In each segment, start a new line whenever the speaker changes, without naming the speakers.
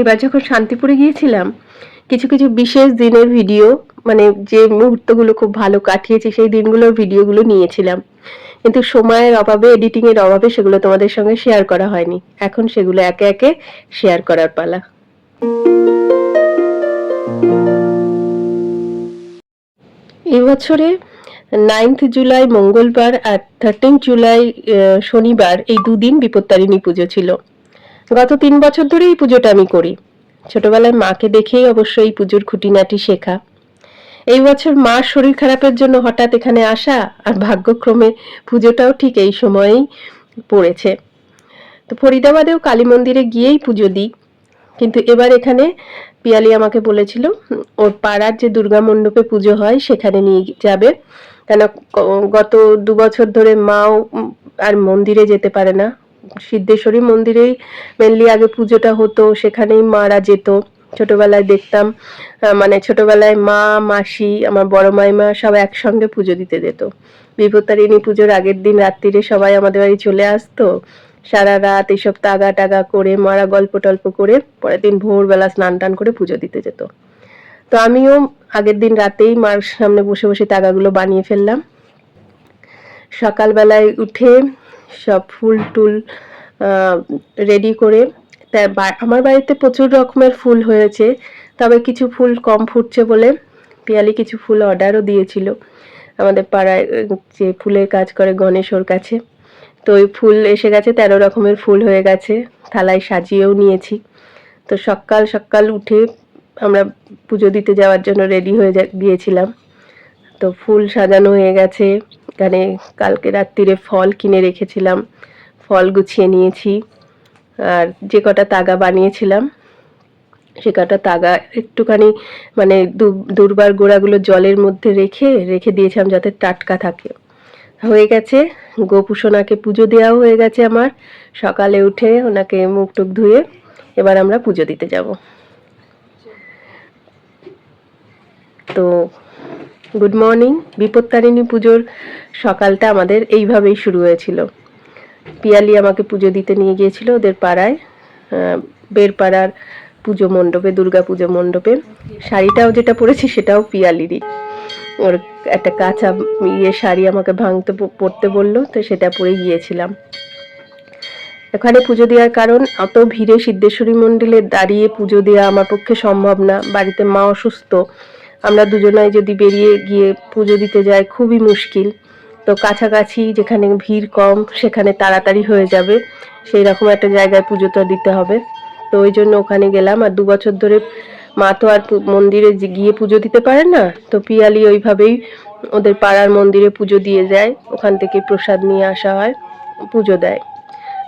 এবার যখন শান্তিপুরে গিয়েছিলাম, কিছু কিছু বিশেষ দিনের ভিডিও মানে যে মুহূর্তগুলো খুব ভালো কাটিয়েছি, সেই দিনগুলোর ভিডিওগুলো নিয়েছিলাম। কিন্তু সময়ের অভাবে এডিটিং এর অভাবে সেগুলো তোমাদের সঙ্গে শেয়ার করা হয়নি। এখন সেগুলো একে একে শেয়ার করার পালা। এই বছরে নাইন্থ জুলাই, মঙ্গলবার আর থার্টিন জুলাই শনিবার এই দুদিন বিপত্তারিণী পুজো ছিল। গত তিন বছর ধরে এই পুজোটা আমি করি। ছোটবেলায় মাকে দেখেই অবশ্য এই পুজোর খুঁটিনাটি শেখা। এই বছর মার শরীর খারাপের জন্য হঠাৎ এখানে আসা আর ভাগ্যক্রমে পুজোটাও ঠিক এই সময়েই পড়েছে। তো ফরিদাবাদেও কালী মন্দিরে গিয়েই পুজো দিই। কিন্তু এবার এখানে পিয়ালি আমাকে বলেছিল, ওর পাড়ার যে দুর্গা মণ্ডপে পুজো হয়, সেখানে নিয়ে যাবে। কেন গত দু বছর ধরে মাও আর মন্দিরে যেতে পারে না। সিদ্ধেশ্বরী মন্দিরেই মেনলি আগে পুজোটা হতো, সেখানেই মারা যেত। ছোটবেলায় দেখতাম মানে ছোটবেলায় মা, মাসি, আমার বড় মাইমা সব একসঙ্গে পুজো দিতে যেত বিপত্তারিণী পুজোর আগের দিন রাত্রিরে সবাই আমাদের বাড়ি চলে আসতো। সারা রাত এইসব তাগা টাগা করে, মারা গল্প টল্প করে পরের দিন ভোরবেলা স্নান টান করে পুজো দিতে যেত। তো আমিও আগের দিন রাতেই মার সামনে বসে বসে তাগাগুলো বানিয়ে ফেললাম। সকালবেলায় উঠে সব ফুল টুল রেডি করে। আমার বাড়িতে প্রচুর রকমের ফুল হয়েছে, তবে কিছু ফুল কম ফুটছে বলে পিয়ালি কিছু ফুল অর্ডারও দিয়েছিল। আমাদের পাড়ায় যে ফুলের কাজ করে গণেশর কাছে। তো ওই ফুল এসে গেছে, তেরো রকমের ফুল হয়ে গেছে, থালায় সাজিয়েও নিয়েছি। তো সকাল সকাল উঠে আমরা পুজো দিতে যাওয়ার জন্য রেডি হয়ে গিয়েছিলাম তো ফুল সাজানো হয়ে গেছে। এখানে কালকে রাত্রিরে ফল কিনে রেখেছিলাম, ফল গুছিয়ে নিয়েছি। আর যে কটা তাগা বানিয়েছিলাম, সে কটা তাগা একটুখানি মানে দুর্বার গোড়াগুলো জলের মধ্যে রেখে রেখে দিয়েছিলাম যাতে টাটকা থাকে। হয়ে গেছে, গোপুসোনাকে পুজো দেওয়াও হয়ে গেছে আমার। সকালে উঠে ওনাকে মুখ টুক ধুয়ে এবার আমরা পুজো দিতে যাব। তো গুড মর্নিং বিপত্তারিণী পুজোর সকালটা আমাদের এইভাবেই শুরু হয়েছিল। পিয়ালি আমাকে পুজো দিতে নিয়ে গিয়েছিল ওদের পাড়ায় বেরপাড়ার পুজো মণ্ডপে, দুর্গা পুজো মণ্ডপে। শাড়িটাও যেটা পরেছি সেটাও পিয়ালিরই। ওর একটা কাঁচা ইয়ে শাড়ি আমাকে ভাঙতে পরতে বলল, তো সেটা পরে গিয়েছিলাম। এখানে পুজো দেওয়ার কারণ, অত ভিড়ে সিদ্ধেশ্বরী মন্দিরে দাঁড়িয়ে পুজো দেওয়া আমার পক্ষে সম্ভব না। বাড়িতে মা অসুস্থ আমরা দুজনাই যদি বেরিয়ে গিয়ে পুজো দিতে যাই, খুবই মুশকিল। তো কাছাকাছি যেখানে ভিড় কম, সেখানে তাড়াতাড়ি হয়ে যাবে। সেই রকম একটা জায়গায় পুজোটা দিতে হবে। তো ওই জন্য ওখানে গেলাম। আর দু বছর ধরে মা তো আর মন্দিরে গিয়ে পুজো দিতে পারে না? তো পিয়ালি ওইভাবেই ওদের পাড়ার মন্দিরে পুজো দিয়ে যায়। ওখান থেকে প্রসাদ নিয়ে আসা হয়, পুজো দেয়।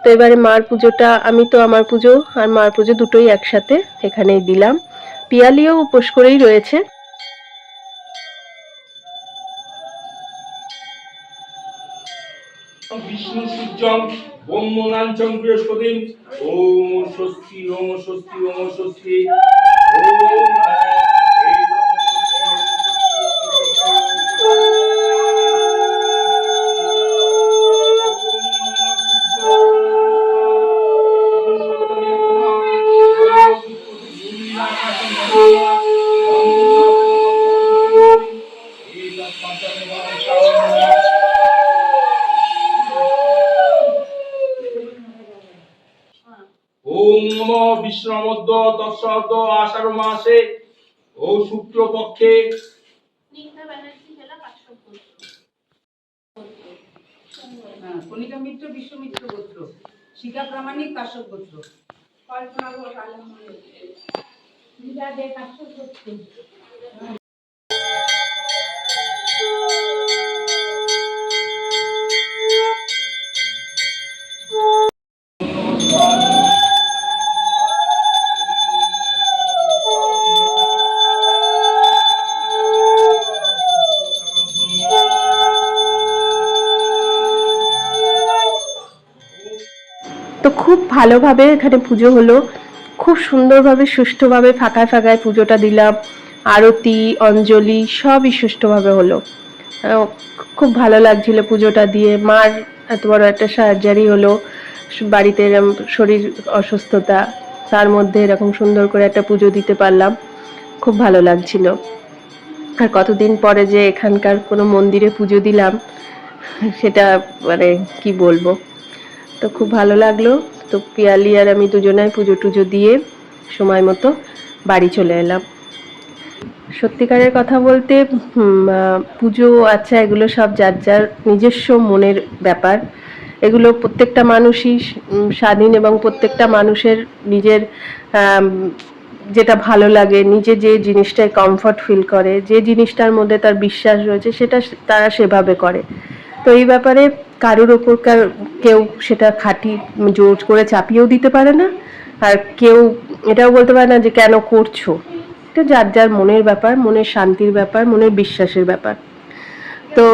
তো এবারে মার পুজোটা, আমি তো আমার পুজো আর মার পুজো দুটোই একসাথে এখানেই দিলাম। পিয়ালিও উপোস করেই রয়েছে।
বিষ্ণু সূর্যং ব্রহ্মণাঞ্চং বৃহস্পতি ওম স্বস্তি ওম স্বস্তি ওম স্বস্তি। ওম ওম নম বিষ্ণুমদ্য তৎসদ আষাঢ় মাসে ও শুক্লপক্ষে
পক্ষে
হ্যাঁ, কণিকা মিত্র বিশ্বমিত্র গোত্র শিখা প্রামাণিক কাশ্যপ গোত্র
কল্পনা ঘোষ আলম দিদা দে কাশ্যপপুর
তো খুব ভালোভাবে এখানে পুজো হলো। খুব সুন্দরভাবে, সুষ্ঠুভাবে ফাঁকায় ফাঁকায় পুজোটা দিলাম। আরতি, অঞ্জলি সবই সুষ্ঠুভাবে হলো। খুব ভালো লাগছিল পুজোটা দিয়ে। মার এত বড় একটা সার্জারি হলো। বাড়িতে এরম শরীর অসুস্থতা, তার মধ্যে এরকম সুন্দর করে একটা পুজো দিতে পারলাম। খুব ভালো লাগছিল। আর কতদিন পরে যে এখানকার কোনো মন্দিরে পুজো দিলাম, সেটা মানে কি বলব? তো খুব ভালো লাগল। তো পিয়ালি আর আমি দুজনাই পুজো টুজো দিয়ে সময় মতো বাড়ি চলে এলাম। সত্যিকারের কথা বলতে পুজো আচ্ছা এগুলো সব যার যার নিজস্ব মনের ব্যাপার। এগুলো প্রত্যেকটা মানুষই স্বাধীন এবং প্রত্যেকটা মানুষের নিজের যেটা ভালো লাগে, নিজে যে জিনিসটায় কমফর্ট ফিল করে, যে জিনিসটার মধ্যে তার বিশ্বাস রয়েছে, সেটা তারা সেভাবে করে। তো এই ব্যাপারে কারোর ওপর কেউ সেটা খাঁটি জোর করে চাপিয়েও দিতে পারে না। আর কেউ এটাও বলতে পারে না যে, কেন করছ? এটা যার যার মনের ব্যাপার, মনের শান্তির ব্যাপার, মনের বিশ্বাসের ব্যাপার। তো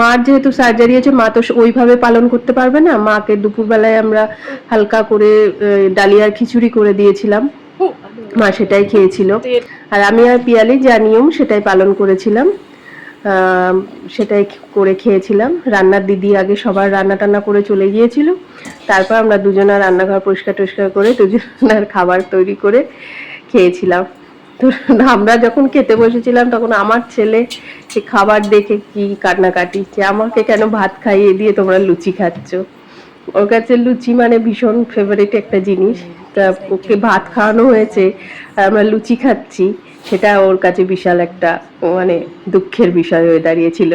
মার যেহেতু সার্জারি আছে, মা তো ওইভাবে পালন করতে পারবে না। মাকে দুপুরবেলায় আমরা হালকা করে ডালিয়ার খিচুড়ি করে দিয়েছিলাম। মা সেটাই খেয়েছিল। আর আমি আর পিয়ালি যা নিয়ম সেটাই পালন করেছিলাম। সেটাই করে খেয়েছিলাম। রান্নার দিদি আগে সবার রান্না টান্না করে চলে গিয়েছিল। তারপর আমরা দুজনা রান্নাঘর পরিষ্কার টরিষ্কার করে দুজনার খাবার তৈরি করে খেয়েছিলাম। তো আমরা যখন খেতে বসেছিলাম, তখন আমার ছেলে সে খাবার দেখে কি কান্নাকাটি যে আমাকে কেন ভাত খাইয়ে দিয়ে তোমরা লুচি খাচ্ছ? ওর কাছে লুচি মানে ভীষণ ফেভারিট একটা জিনিস। তা ওকে ভাত খাওয়ানো হয়েছে আমরা লুচি খাচ্ছি। সেটা ওর কাছে বিশাল একটা মানে দুঃখের বিষয় হয়ে দাঁড়িয়েছিল।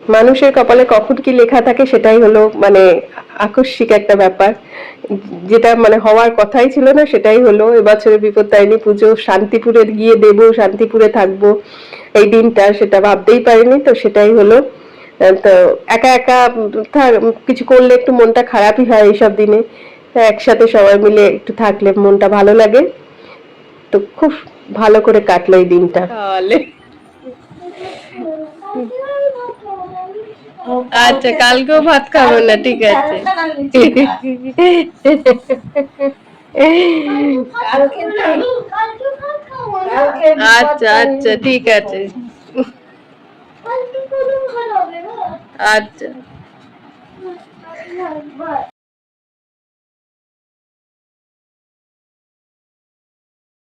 মানুষের কপালে কখন কি লেখা থাকে সেটাই হলো মানে আকস্মিক একটা ব্যাপার। যেটা মানে হওয়ার কথাই ছিল না, সেটাই হলো, এবছরে বিপত্তারিণী পুজো শান্তিপুরে গিয়ে দেব, শান্তিপুরে থাকব, এই দিনটা সেটা ভাবতেই পারিনি, তো সেটাই হলো। তো একা একা কিছু করলে একটু মনটা খারাপই হয় এইসব দিনে। একসাথে সবাই মিলে একটু থাকলে মনটা ভালো লাগে। তো খুব ভালো করে কাটলো এই দিনটা তাহলে। আচ্ছা কালকেও ভাত খাব না, ঠিক আছে। আচ্ছা আচ্ছা ঠিক আছে। আচ্ছা।